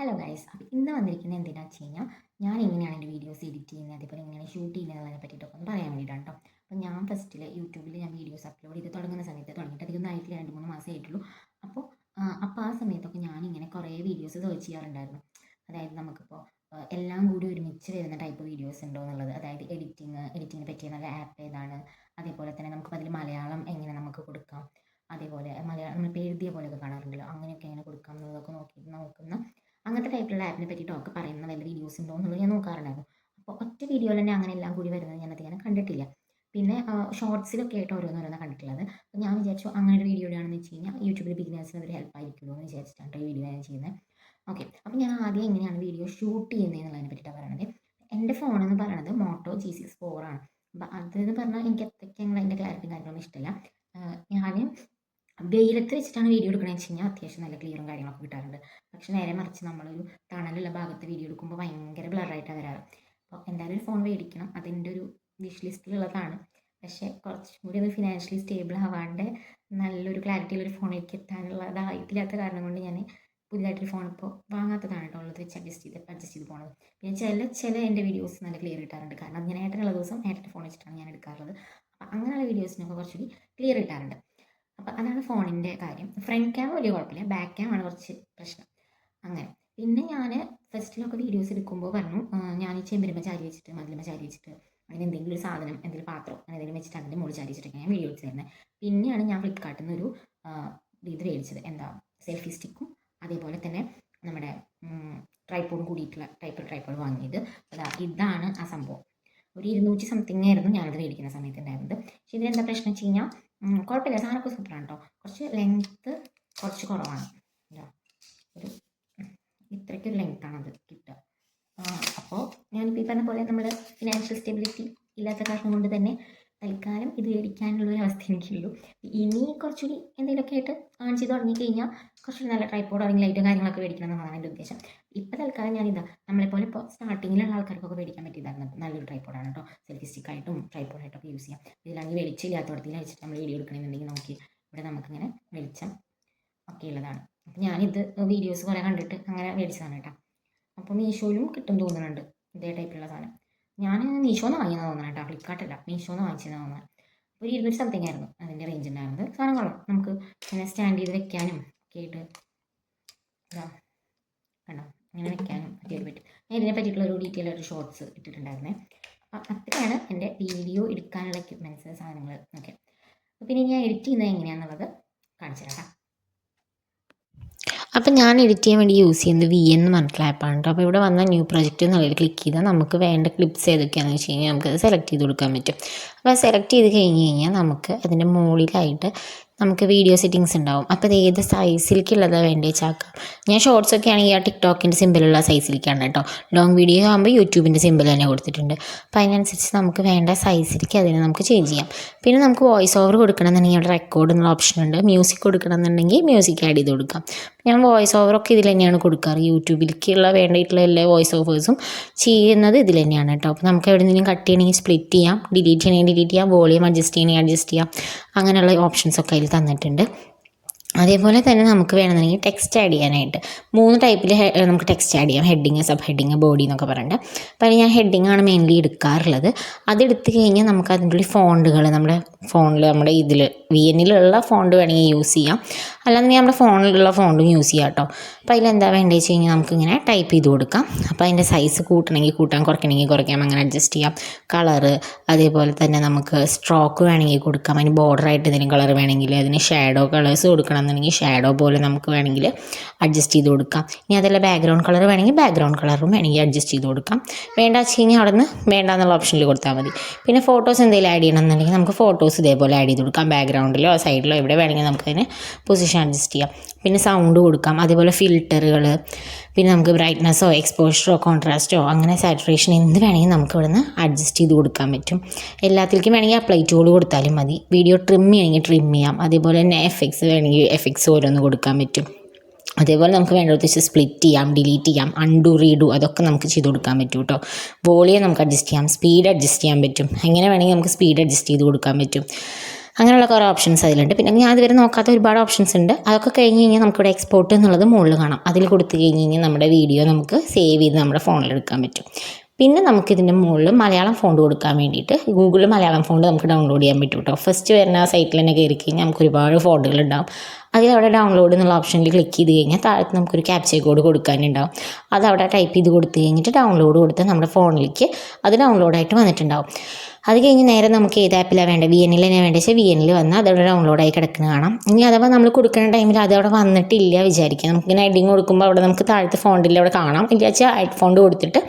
Hello guys അപ്പോൾ ഇന്ന് വന്നിരിക്കുന്നത് എന്തിനാണെന്ന് വെച്ച് കഴിഞ്ഞാൽ ഞാൻ എങ്ങനെയാണ് എന്റെ വീഡിയോസ് എഡിറ്റ് ചെയ്യുന്നത് അതേപോലെ എങ്ങനെ ഷൂട്ട് ചെയ്യുന്നതിനെ പറ്റിയിട്ടൊക്കെ ഒന്ന് പറയാൻ വേണ്ടിയിട്ടാണ് കേട്ടോ അപ്പോൾ ഞാൻ ഫസ്റ്റിൽ യൂട്യൂബിൽ ഞാൻ വീഡിയോസ് അപ്ലോഡ് ചെയ്ത് തുടങ്ങുന്ന സമയത്ത് തുടങ്ങിയിട്ട് അധികം ആയിട്ട് രണ്ട് മൂന്ന് മാസമേ ആയിട്ടുള്ളൂ. അപ്പോൾ അപ്പോൾ ആ സമയത്തൊക്കെ ഞാൻ ഇങ്ങനെ കുറേ വീഡിയോസ് സെർച്ച് ചെയ്യാറുണ്ടായിരുന്നു. അതായത് നമുക്കിപ്പോൾ എല്ലാം കൂടി ഒരുമിച്ച് വരുന്ന ടൈപ്പ് വീഡിയോസ് ഉണ്ടോ എന്നുള്ളത്. അതായത് എഡിറ്റിങ് എഡിറ്റിങ്ങിനെ പറ്റിയ നല്ല ആപ്പ് ഏതാണ്. അതേപോലെ തന്നെ നമുക്ക് അതിൽ മലയാളം എങ്ങനെ നമുക്ക് കൊടുക്കാം. അതേപോലെ മലയാളം നമ്മളിപ്പോൾ എഴുതിയ പോലെയൊക്കെ കാണാറുണ്ടല്ലോ. അങ്ങനെയൊക്കെ എങ്ങനെ കൊടുക്കാം എന്നുള്ളതൊക്കെ നോക്കി നോക്കുന്ന അങ്ങനത്തെ ടൈപ്പിലുള്ള ആപ്പിനെ പറ്റിയിട്ടൊക്കെ പറയുന്ന വല്ല വീഡിയോസ് ഉണ്ടോ എന്നുള്ളത് ഞാൻ നോക്കാറുണ്ടായിരുന്നു. അപ്പോൾ ഒറ്റ വീഡിയോയിൽ തന്നെ അങ്ങനെ എല്ലാം കൂടി വരുന്നത് ഞാൻ അധികം കണ്ടിട്ടില്ല. പിന്നെ ഷോർട്സിലൊക്കെ ആയിട്ട് ഓരോന്നോരോന്ന് കണ്ടിട്ടുള്ളത്. അപ്പോൾ ഞാൻ വിചാരിച്ചു അങ്ങനെ ഒരു വീഡിയോ ആണെന്ന് വെച്ച് കഴിഞ്ഞാൽ യൂട്യൂബിൽ ബിഗിനേഴ്സിന് ഒരു ഹെൽപ്പ് ആയിരിക്കുമല്ലോ എന്ന് വിചാരിച്ചിട്ടാണ് ഈ വീഡിയോ ഞാൻ ചെയ്യുന്നത് ഓക്കെ അപ്പോൾ ഞാൻ ആദ്യം എങ്ങനെയാണ് വീഡിയോ ഷൂട്ട് ചെയ്യുന്നത് എന്നുള്ളതിനെ പറ്റിയിട്ടാണ് പറയുന്നത് എന്റെ ഫോൺ എന്ന് പറയുന്നത് മോട്ടോ ജി സിക്സ് ഫോർ ആണ്. അപ്പോൾ അതെന്ന് പറഞ്ഞാൽ എനിക്ക് അത്രയ്ക്ക് ഞങ്ങൾ അതിന്റെ ക്ലാരിറ്റി കാര്യങ്ങളൊന്നും ഇഷ്ടമല്ല ഞാൻ വെയിലത്ത് വെച്ചിട്ടാണ് വീഡിയോ എടുക്കണമെന്ന് വെച്ച് കഴിഞ്ഞാൽ അത്യാവശ്യം നല്ല ക്ലിയറും കാര്യങ്ങളൊക്കെ കിട്ടാറുണ്ട്. പക്ഷെ നേരെ മറിച്ച് നമ്മളൊരു തണലുള്ള ഭാഗത്ത് വീഡിയോ എടുക്കുമ്പോൾ ഭയങ്കര ബ്ലറായിട്ടാണ് വരാറ്. അപ്പോൾ എന്തായാലും ഒരു ഫോൺ മേടിക്കണം. അതിന്റെ ഒരു വിഷ് ലിസ്റ്റിലുള്ളതാണ് പക്ഷേ കുറച്ചും കൂടി ഒന്ന് ഫിനാൻഷ്യലി സ്റ്റേബിൾ ആവാണ്ട് നല്ലൊരു ക്ലാരിറ്റി ക്ലാരിറ്റിയുള്ളൊരു ഫോണിലേക്ക് എത്താനുള്ളതായിട്ടില്ലാത്ത കാരണം കൊണ്ട് ഞാൻ പുതിയതായിട്ടൊരു ഫോൺ ഇപ്പോൾ വാങ്ങാത്തതാണ് കേട്ടോ. ഉള്ളത് വെച്ച് അഡ്ജസ്റ്റ് ചെയ്ത് അഡ്ജസ്റ്റ് ചെയ്ത് പോണത്. പിന്നെ ചില ചില എന്റെ വീഡിയോസ് നല്ല ക്ലിയർ കിട്ടാറുണ്ട്. കാരണം ഞാൻ ഏട്ടനുള്ള ദിവസം ഏട്ടന്റെ ഫോൺ വെച്ചിട്ടാണ് ഞാൻ എടുക്കാറുള്ളത്. അപ്പോൾ അങ്ങനെയുള്ള വീഡിയോസിനൊക്കെ കുറച്ചുകൂടി ക്ലിയർ കിട്ടാറുണ്ട്. അപ്പോൾ അതാണ് ഫോണിന്റെ കാര്യം. ഫ്രണ്ട് ക്യാം വലിയ കുഴപ്പമില്ല ബാക്ക് ക്യാം ആണ് കുറച്ച് പ്രശ്നം. അങ്ങനെ. പിന്നെ ഞാൻ ഫസ്റ്റിലൊക്കെ വീഡിയോസ് എടുക്കുമ്പോൾ പറഞ്ഞു ഞാൻ ഈ ചെമ്പരുമ്പ ചാരി വെച്ചിട്ട് മതിലുമ്പ ചാരി വെച്ചിട്ട് അങ്ങനെ എന്തെങ്കിലും ഒരു സാധനം എന്തെങ്കിലും പാത്രം അങ്ങനെ എന്തെങ്കിലും വെച്ചിട്ട് അതിന്റെ മുകളിൽ ചാരി വെച്ചിട്ടൊക്കെ ഞാൻ വീഡിയോ തരുന്നത് പിന്നെയാണ് ഞാൻ ഫ്ലിപ്കാർട്ടിൽ നിന്ന് ഒരു ഇത് മേടിച്ചത്. എന്താ സെൽഫി സ്റ്റിക്കും അതേപോലെ തന്നെ നമ്മുടെ ട്രൈപ്പോഡും കൂടിയിട്ടുള്ള ടൈപ്പ് ട്രൈപ്പോഡ് വാങ്ങിയത്. അതാ ഇതാണ് ആ സംഭവം. ഒരു ഇരുന്നൂറ്റി സംതിങ് ആയിരുന്നു ഞാനത് മേടിക്കുന്ന സമയത്ത് ഉണ്ടായിരുന്നത്. പക്ഷേ ഇതിലെന്താ പ്രശ്നം വെച്ച് കഴിഞ്ഞാൽ കുഴപ്പമില്ല. സാധനമൊക്കെ സൂപ്പറാണ് കേട്ടോ കുറച്ച് ലെങ്ത്ത് കുറച്ച് കുറവാണ്. ഒരു ഇത്രയ്ക്കൊരു ലെങ്ത്താണ് അത് കിട്ടുക. അപ്പോൾ ഞാനിപ്പോൾ ഈ പറഞ്ഞ പോലെ നമ്മൾ ഫിനാൻഷ്യൽ സ്റ്റെബിലിറ്റി ഇല്ലാത്ത കാരണം കൊണ്ട് തന്നെ തൽക്കാലം ഇത് മേടിക്കാനുള്ള ഒരു അവസ്ഥ എനിക്കുള്ളൂ. ഇനി കുറച്ചുകൂടി എന്തെങ്കിലുമൊക്കെ ആയിട്ട് ഓൺ ചെയ്ത് തുടങ്ങി കഴിഞ്ഞാൽ കുറച്ചുകൂടി നല്ല ട്രൈപ്പോഡ് അല്ലെങ്കിൽ ലൈറ്റും കാര്യങ്ങളൊക്കെ മേടിക്കണം എന്നാണ് എന്റെ ഉദ്ദേശം. ഇപ്പോൾ തൽക്കാലം ഞാനിതാ നമ്മളെപ്പോലെ ഇപ്പോൾ സ്റ്റാർട്ടിങ്ങിലുള്ള ആൾക്കാർക്കൊക്കെ മേടിക്കാൻ പറ്റിയതാണ് നല്ലൊരു ട്രൈപ്പോഡാണ് കേട്ടോ. സെൽഫി സ്റ്റിക്കായിട്ടും ട്രൈപ്പോഡായിട്ടൊക്കെ യൂസ് ചെയ്യാം. ഇതിലാണെങ്കിൽ വെളിച്ചില്ലാത്തടത്തിൽ വെച്ചിട്ട് നമ്മൾ വീഡിയോ എടുക്കണമെന്നുണ്ടെങ്കിൽ നോക്കി ഇവിടെ നമുക്കിങ്ങനെ വെളിച്ചം ഒക്കെ ഉള്ളതാണ്. അപ്പം ഞാനിത് വീഡിയോസ് കുറേ കണ്ടിട്ട് അങ്ങനെ മേടിച്ചതാണ് കേട്ടോ. അപ്പോൾ മീഷോയിലും കിട്ടും തോന്നുന്നുണ്ട് ഇതേ ടൈപ്പിലുള്ള സാധനം. ഞാൻ മീഷോന്ന് വാങ്ങിയെന്ന് തോന്നണം കേട്ടോ. ഫ്ലിപ്കാർട്ടല്ല. മീഷോന്ന് വാങ്ങിച്ചെന്ന് തോന്നുന്നത് ഒരു ഇരുന്നൂറ് സംതിങ് ആയിരുന്നു അതിന്റെ റേഞ്ച് ഉണ്ടായിരുന്നത്. സാധനം കൊള്ളാം. നമുക്ക് ഇങ്ങനെ സ്റ്റാൻഡ് ചെയ്ത് വെക്കാനും ഒക്കെ ആയിട്ട് കണ്ടോ? ഇങ്ങനെ വെക്കാനും ഒക്കെ പറ്റും. ഞാൻ ഇതിനെ പറ്റിയിട്ടുള്ള ഒരു ഡീറ്റെയിൽ ഒരു ഷോർട്സ് ഇട്ടിട്ടുണ്ടായിരുന്നേ. അപ്പം അത്രയാണ് എന്റെ വീഡിയോ എടുക്കാനുള്ള എക്യുപ്മെന്റ്സ് സാധനങ്ങൾ ഒക്കെ. പിന്നെ ഞാൻ എഡിറ്റ് ചെയ്യുന്നത് എങ്ങനെയാണെന്നുള്ളത് കാണിച്ചു തരാം അപ്പം ഞാൻ എഡിറ്റ് ചെയ്യാൻ വേണ്ടി യൂസ് ചെയ്യുന്നത് വി എന്ന് പറഞ്ഞിട്ടുള്ള ആപ്പാണ് കേട്ടോ അപ്പോൾ ഇവിടെ വന്ന ന്യൂ പ്രൊജക്റ്റ് എന്നുള്ളത് ക്ലിക്ക് ചെയ്താൽ നമുക്ക് വേണ്ട ക്ലിപ്സ് ഏതൊക്കെയാണെന്ന് വെച്ച് കഴിഞ്ഞാൽ നമുക്കത് സെലക്ട് ചെയ്ത് കൊടുക്കാൻ പറ്റും. അപ്പോൾ സെലക്ട് ചെയ്ത് കഴിഞ്ഞ് കഴിഞ്ഞാൽ നമുക്ക് അതിന്റെ മുകളിലായിട്ട് നമുക്ക് വീഡിയോ സെറ്റിങ്സ് ഉണ്ടാവും. അപ്പോൾ അത് ഏത് സൈസിലേക്കുള്ളതാണ് വേണ്ടത് വെച്ചാക്കാം ഞാൻ ഷോർട്സ് ഒക്കെ ആണെങ്കിൽ ആ ടിക്ടോക്കിന്റെ സിമ്പിളുള്ള സൈസിലേക്കാണ് കേട്ടോ. ലോങ് വീഡിയോ ആകുമ്പോൾ യൂട്യൂബിന്റെ സിമ്പിൾ തന്നെ കൊടുത്തിട്ടുണ്ട്. അപ്പോൾ അതിനനുസരിച്ച് നമുക്ക് വേണ്ട സൈസിലേക്ക് അതിനെ നമുക്ക് ചേഞ്ച് ചെയ്യാം. പിന്നെ നമുക്ക് വോയിസ് ഓവർ കൊടുക്കണമെന്നുണ്ടെങ്കിൽ അവിടെ റെക്കോർഡ് എന്നുള്ള ഓപ്ഷൻ ഉണ്ട്. മ്യൂസിക് കൊടുക്കണമെന്നുണ്ടെങ്കിൽ മ്യൂസിക് ആഡ് ചെയ്ത് കൊടുക്കാം. ഞാൻ വോയിസ് ഓവറൊക്കെ ഇതിൽ തന്നെയാണ് കൊടുക്കാറ്. യൂട്യൂബിലേക്കുള്ള വേണ്ടിയിട്ടുള്ള എല്ലാ വോയിസ് ഓവേഴ്സും ചെയ്യുന്നത് ഇതിൽ തന്നെയാണ് കേട്ടോ. അപ്പോൾ നമുക്ക് എവിടെ നിന്നെങ്കിലും കട്ട് ചെയ്യണമെങ്കിൽ സ്പ്ലിറ്റ് ചെയ്യാം. ഡിലീറ്റ് ചെയ്യണമെങ്കിൽ ഡിലീറ്റ് ചെയ്യാം. വോളിയം അഡ്ജസ്റ്റ് ചെയ്യണമെങ്കിൽ അഡ്ജസ്റ്റ് ചെയ്യാം. അങ്ങനെയുള്ള ഓപ്ഷൻസ് ഒക്കെ അതിൽ തന്നിട്ടുണ്ട്. അതേപോലെ തന്നെ നമുക്ക് വേണമെന്നുണ്ടെങ്കിൽ ടെക്സ്റ്റ് ആഡ് ചെയ്യാനായിട്ട്. മൂന്ന് ടൈപ്പിൽ നമുക്ക് ടെക്സ്റ്റ് ആഡ് ചെയ്യാം. ഹെഡിങ് സബ് ഹെഡിങ് ബോഡി എന്നൊക്കെ പറഞ്ഞിട്ട്. അപ്പോൾ ഞാൻ ഹെഡിങ് ആണ് മെയിൻലി എടുക്കാറുള്ളത്. അതെടുത്ത് കഴിഞ്ഞാൽ നമുക്ക് അതിന്റെ ഉള്ളിൽ ഫോണ്ടുകൾ നമ്മുടെ ഫോണിൽ നമ്മുടെ ഇതിൽ വി എന്നിലുള്ള ഫോണ്ട് വേണമെങ്കിൽ യൂസ് ചെയ്യാം. അല്ലാന്നുണ്ടെങ്കിൽ നമ്മുടെ ഫോണിലുള്ള ഫോണ്ടും യൂസ് ചെയ്യാം കേട്ടോ. അപ്പോൾ അതിലെന്താ വേണ്ടത് വെച്ച് കഴിഞ്ഞാൽ നമുക്കിങ്ങനെ ടൈപ്പ് ചെയ്ത് കൊടുക്കാം. അപ്പോൾ അതിന്റെ സൈസ് കൂട്ടണമെങ്കിൽ കൂട്ടാം കുറയ്ക്കണമെങ്കിൽ കുറയ്ക്കാം. അങ്ങനെ അഡ്ജസ്റ്റ് ചെയ്യാം. കളറ് അതേപോലെ തന്നെ നമുക്ക് സ്ട്രോക്ക് വേണമെങ്കിൽ കൊടുക്കാം. അതിന് ബോർഡറായിട്ട് എന്തെങ്കിലും കളർ വേണമെങ്കിൽ അതിന് ഷാഡോ കളേഴ്സ് കൊടുക്കണം. എന്നുണ്ടെങ്കിൽ ഷാഡോ പോലെ നമുക്ക് വേണമെങ്കിൽ അഡ്ജസ്റ്റ് ചെയ്ത് കൊടുക്കാം. ഇനി അതല്ല ബാക്ക്ഗ്രൗണ്ട് കളർ വേണമെങ്കിൽ ബാക്ക്ഗ്രൗണ്ട് കളറും വേണമെങ്കിൽ അഡ്ജസ്റ്റ് ചെയ്ത് കൊടുക്കാം. വേണ്ട വെച്ച് കഴിഞ്ഞാൽ അവിടെ നിന്ന് വേണ്ട എന്നുള്ള ഓപ്ഷനിൽ കൊടുത്താൽ മതി. പിന്നെ ഫോട്ടോസ് എന്തെങ്കിലും ആഡ് ചെയ്യണമെന്നുണ്ടെങ്കിൽ നമുക്ക് ഫോട്ടോസ് ഇതേപോലെ ആഡ് ചെയ്ത് കൊടുക്കാം. ബാക്ക്ഗ്രൗണ്ടിലോ സൈഡിലോ എവിടെ വേണമെങ്കിൽ നമുക്കതിന് പൊസിഷൻ അഡ്ജസ്റ്റ് ചെയ്യാം. പിന്നെ സൗണ്ട് കൊടുക്കാം. അതേപോലെ ഫിൽറ്ററുകൾ പിന്നെ നമുക്ക് ബ്രൈറ്റ്നസ്സോ എക്സ്പോഷറോ കോൺട്രാസ്റ്റോ അങ്ങനെ സാറ്റുറേഷൻ എന്ത് വേണമെങ്കിലും നമുക്ക് ഇവിടുന്ന് അഡ്ജസ്റ്റ് ചെയ്ത് കൊടുക്കാൻ പറ്റും. എല്ലാത്തിലേക്കും വേണമെങ്കിൽ അപ്ലൈ ടൂൾ കൊടുത്താലും മതി. വീഡിയോ ട്രിം ചെയ്യണമെങ്കിൽ ട്രിം ചെയ്യാം. അതേപോലെ തന്നെ എഫക്ട്സ് വേണമെങ്കിൽ എഫക്ട്സ് ഓരോന്ന് കൊടുക്കാൻ പറ്റും. അതേപോലെ നമുക്ക് വേണ്ടത് വെച്ച് സ്പ്ലിറ്റ് ചെയ്യാം ഡിലീറ്റ് ചെയ്യാം അൺഡു റീഡു അതൊക്കെ നമുക്ക് ചെയ്ത് കൊടുക്കാൻ പറ്റും കേട്ടോ. വോളിയം നമുക്ക് അഡ്ജസ്റ്റ് ചെയ്യാം സ്പീഡ് അഡ്ജസ്റ്റ് ചെയ്യാൻ പറ്റും. എങ്ങനെ വേണമെങ്കിൽ നമുക്ക് സ്പീഡ് അഡ്ജസ്റ്റ് ചെയ്ത് കൊടുക്കാൻ പറ്റും. അങ്ങനെയുള്ള കുറേ ഓപ്ഷൻസ് അതിലുണ്ട്. പിന്നെ ഞാൻ ഇതുവരെ നോക്കാത്ത ഒരുപാട് ഓപ്ഷൻസ് ഉണ്ട്. അതൊക്കെ കഴിഞ്ഞ് കഴിഞ്ഞാൽ നമുക്കിവിടെ എക്സ്പോർട്ട് എന്നുള്ളത് മുകളിൽ കാണാം. അതിൽ കൊടുത്തു കഴിഞ്ഞ് കഴിഞ്ഞാൽ നമ്മുടെ വീഡിയോ നമുക്ക് സേവ് ചെയ്ത് നമ്മുടെ ഫോണിൽ എടുക്കാൻ പറ്റും. പിന്നെ നമുക്കിതിന്റെ മുകളിൽ മലയാളം ഫോണ്ട് കൊടുക്കാൻ വേണ്ടിയിട്ട് ഗൂഗിളിൽ മലയാളം ഫോണ്ട് നമുക്ക് ഡൗൺലോഡ് ചെയ്യാൻ പറ്റും കേട്ടോ ഫസ്റ്റ് വരുന്ന ആ സൈറ്റിൽ തന്നെ കയറി കഴിഞ്ഞാൽ നമുക്ക് ഒരുപാട് ഫോണ്ടുകൾ ഉണ്ടാവും. അതിൽ അവിടെ ഡൗൺലോഡ് എന്നുള്ള ഓപ്ഷനിൽ ക്ലിക്ക് ചെയ്ത് കഴിഞ്ഞാൽ താഴത്ത് നമുക്കൊരു ക്യാപ്ചർ കോഡ് കൊടുക്കാനുണ്ടാവും അത് അവിടെ ടൈപ്പ് ചെയ്ത് കൊടുത്തു കഴിഞ്ഞിട്ട് ഡൗൺലോഡ് കൊടുത്ത് നമ്മുടെ ഫോണിലേക്ക് അത് ഡൗൺലോഡായിട്ട് വന്നിട്ടുണ്ടാവും. അത് കഴിഞ്ഞ് നേരെ നമുക്ക് ഏത് ആപ്പിലാണ് വേണ്ടത് വി എനിൽ തന്നെ വേണ്ടത് വെച്ചാൽ വി എനിൽ വന്നാൽ അതവിടെ ഡൗൺലോഡായി കിടക്കുന്ന കാണാം. ഇനി അഥവാ നമ്മൾ കൊടുക്കുന്ന ടൈമിൽ അത് അവിടെ വന്നിട്ടില്ല വിചാരിക്കുക നമുക്കിങ്ങനെ ഹെഡിങ് കൊടുക്കുമ്പോൾ അവിടെ നമുക്ക് താഴത്തെ ഫോണ്ടിൽ അവിടെ കാണാം. ഇല്ല വെച്ചാൽ ഹെഡ് ഫോണ്ട് കൊടുത്തിട്ട്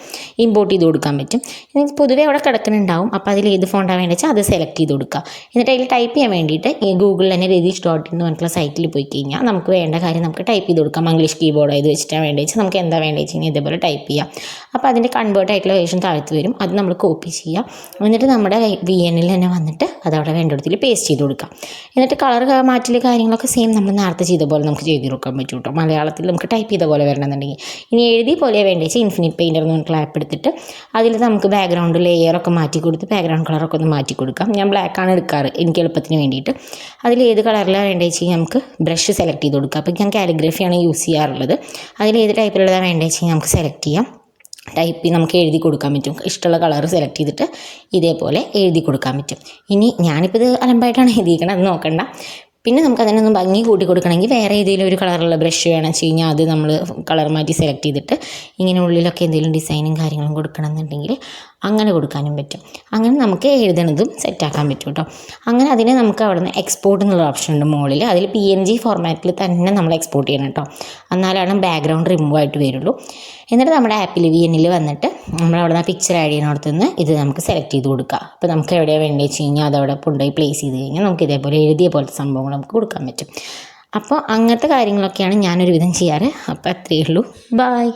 ഇമ്പോർട്ട് ചെയ്ത് കൊടുക്കാൻ പറ്റും. ഇനി പൊതുവേ അവിടെ കിടക്കുന്നുണ്ടാവും അപ്പോൾ അതിൽ ഏത് ഫോണ്ടാണ് വേണ്ടത് വെച്ചാൽ അത് സെലക്ട് ചെയ്ത് കൊടുക്കുക എന്നിട്ട് അതിൽ ടൈപ്പ് ചെയ്യാൻ വേണ്ടിയിട്ട് ഈ ഗൂഗിളിൽ തന്നെ രതീഷ് ഡോട്ട് എന്ന് പറഞ്ഞിട്ടുള്ള സൈറ്റിൽ പോയി കഴിഞ്ഞാൽ നമുക്ക് വേണ്ട കാര്യം നമുക്ക് ടൈപ്പ് ചെയ്ത് കൊടുക്കാം. ഇംഗ്ലീഷ് കീബോർഡ് ഇത് വെച്ചിട്ടാണ് വേണ്ടത് വെച്ചാൽ നമുക്ക് എന്താ വേണ്ടത് വെച്ച് കഴിഞ്ഞാൽ ഇതേപോലെ ടൈപ്പ് ചെയ്യാം. അപ്പോൾ അതിന്റെ കൺവേർട്ട് ആയിട്ടുള്ള വേഷൻ താഴ്ത്ത് വരും. അത് നമ്മൾ കോപ്പി ചെയ്യാം. എന്നിട്ട് നമ്മുടെ വി എന്നിൽ തന്നെ വന്നിട്ട് അത് അവിടെ വേണ്ടിടത്തിൽ പേസ്റ്റ് ചെയ്ത് കൊടുക്കാം. എന്നിട്ട് കളർ മാറ്റൽ കാര്യങ്ങളൊക്കെ സെയിം നമ്മൾ നേരത്തെ ചെയ്ത പോലെ നമുക്ക് ചെയ്ത് കൊടുക്കാൻ പറ്റും കേട്ടോ മലയാളത്തിൽ നമുക്ക് ടൈപ്പ് ചെയ്ത പോലെ വരണമെന്നുണ്ടെങ്കിൽ. ഇനി എഴുതി പോലെ വേണ്ടത്. വെച്ചാൽ ഇൻഫിനിറ്റ് പെയിന്റർ എന്ന് പറഞ്ഞിട്ട് എടുത്തിട്ട് അതിൽ നമുക്ക് ബാക്ക്ഗ്രൗണ്ട് ലെയറൊക്കെ മാറ്റി കൊടുത്ത് ബാക്ക്ഗ്രൗണ്ട് കളറൊക്കെ ഒന്ന് മാറ്റി കൊടുക്കാം. ഞാൻ ബ്ലാക്കാണ് എടുക്കാറ് എനിക്ക് എളുപ്പത്തിന് വേണ്ടിയിട്ട്. അതിൽ ഏത് കളറിലാണ് വേണ്ടത് വെച്ച് കഴിഞ്ഞാൽ നമുക്ക് ബ്രഷ് സെലക്ട് ചെയ്ത് കൊടുക്കാം. അപ്പോൾ ഞാൻ കാലിഗ്രഫിയാണ് യൂസ് ചെയ്യാറുള്ളത്. അതിൽ ഏത് ടൈപ്പിലുള്ളതാണ് വേണ്ടത് വെച്ച് കഴിഞ്ഞാൽ നമുക്ക് സെലക്ട് ചെയ്യാം. ടൈപ്പ് നമുക്ക് എഴുതി കൊടുക്കാൻ പറ്റും. ഇഷ്ടമുള്ള കളർ സെലക്ട് ചെയ്തിട്ട് ഇതേപോലെ എഴുതി കൊടുക്കാൻ പറ്റും. ഇനി ഞാനിപ്പോൾ ഇത് അലമ്പായിട്ടാണ് എഴുതിയിരിക്കുന്നത് അത് നോക്കണ്ട. പിന്നെ നമുക്ക് അതിനൊന്നും ഭംഗി കൂട്ടി കൊടുക്കണമെങ്കിൽ വേറെ ഏതെങ്കിലും ഒരു കളറുള്ള ബ്രഷ് വേണം വെച്ച് കഴിഞ്ഞാൽ അത് നമ്മൾ കളർ മാറ്റി സെലക്ട് ചെയ്തിട്ട് ഇങ്ങനെ ഉള്ളിലൊക്കെ എന്തെങ്കിലും ഡിസൈനും കാര്യങ്ങളും കൊടുക്കണം എന്നുണ്ടെങ്കിൽ അങ്ങനെ കൊടുക്കാനും പറ്റും. അങ്ങനെ നമുക്ക് എഴുതണതും സെറ്റാക്കാൻ പറ്റും കേട്ടോ. അങ്ങനെ അതിനെ നമുക്ക് അവിടെ നിന്ന് എക്സ്പോർട്ട് എന്നുള്ള ഓപ്ഷൻ ഉണ്ട് മുകളിൽ. അതിൽ പി എൻ ജി ഫോർമാറ്റിൽ തന്നെ നമ്മൾ എക്സ്പോർട്ട് ചെയ്യണം കേട്ടോ. എന്നാലാണ് ബാക്ക്ഗ്രൗണ്ട് റിമൂവ് ആയിട്ട് വരുള്ളൂ. എന്നിട്ട് നമ്മുടെ ആപ്പിൽ വി എന്നിൽ വന്നിട്ട് നമ്മൾ അവിടെ നിന്ന് പിക്ചർ ആഡ് ചെയ്യുന്നിടത്ത് നിന്ന് ഇത് നമുക്ക് സെലക്ട് ചെയ്ത് കൊടുക്കുക അപ്പോൾ നമുക്ക് എവിടെയാണ് വേണ്ടതെന്ന് വെച്ച് കഴിഞ്ഞാൽ അതവിടെ കൊണ്ടുപോയി പ്ലേസ് ചെയ്ത് കഴിഞ്ഞാൽ നമുക്ക് ഇതേപോലെ എഴുതിയ പോലത്തെ സംഭവങ്ങൾ നമുക്ക് കൊടുക്കാൻ പറ്റും. അപ്പോൾ അങ്ങനത്തെ കാര്യങ്ങളൊക്കെയാണ് ഞാനൊരു വിധം ചെയ്യാറ്. അപ്പോൾ അത്രയേ ഉള്ളൂ. ബായ്